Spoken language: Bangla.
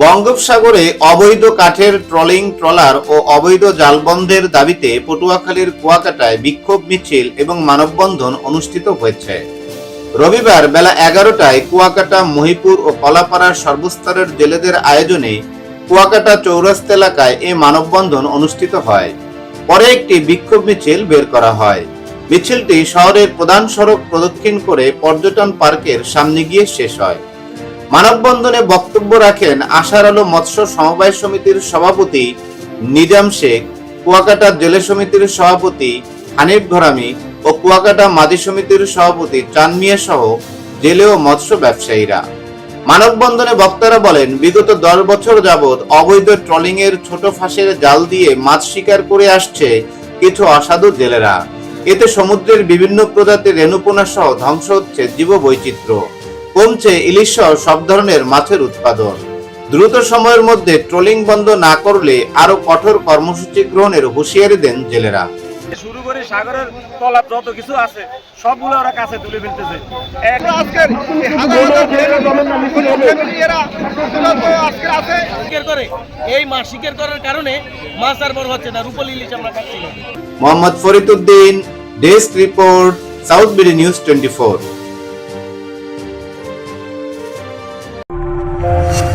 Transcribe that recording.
বঙ্গোপসাগরে অবৈধ কাঠের ট্রলিং, ট্রলার ও অবৈধ জালবন্ধের দাবিতে পটুয়াখালীর কুয়াকাটায় বিক্ষোভ মিছিল এবং মানববন্ধন অনুষ্ঠিত হয়েছে। রবিবার বেলা এগারোটায় কুয়াকাটা, মহিপুর ও কলাপাড়ার সর্বস্তরের জেলেদের আয়োজনে কুয়াকাটা চৌরাস্তা এলাকায় এ মানববন্ধন অনুষ্ঠিত হয়। পরে একটি বিক্ষোভ মিছিল বের করা হয়। মিছিলটি শহরের প্রধান সড়ক প্রদক্ষিণ করে পর্যটন পার্কের সামনে গিয়ে শেষ হয়। মানববন্ধনে বক্তব্য রাখেন আশার আলো মৎস্য সমবায় সমিতির সভাপতি নিজাম শেখ, কুয়াকাটা জেলে সমিতির সভাপতি হানিফ ঘরামি ও কুয়াকাটা মাদি সমিতির সভাপতি চানমিয়া সহ জেলে ও মৎস্য ব্যবসায়ীরা। মানববন্ধনে বক্তারা বলেন, বিগত দশ বছর যাবৎ অবৈধ ট্রলিং এর ছোট ফাঁসের জাল দিয়ে মাছ শিকার করে আসছে কিছু অসাধু জেলেরা। এতে সমুদ্রের বিভিন্ন প্রজাতির রেণুপোনা সহ ধ্বংস হচ্ছে জীববৈচিত্র্য। কমছে ইলিশ সহ সব ধরনের মাছের উৎপাদন। দ্রুত সময়ের মধ্যে ট্রোলিং বন্ধ না করলে আরও কঠোর কর্মসূচি গ্রহণের হুঁশিয়ারি দেন জেলেরা। শুরু করে সাগরের তলা যত কিছু আছে সবগুলো ওরা কাছে তুলে ফেলতেছে। আজকের এই হাজার হাজার ছেলে ফ্যামিলি এরা এরা তো আজকে আছে। শিকার করে। এই মাছ করার কারণে মাছ আর বড় হচ্ছে না রূপল ইলিশ আমরা খাচ্ছি না। Mohammad Fariduddin desk report south BD news twenty more.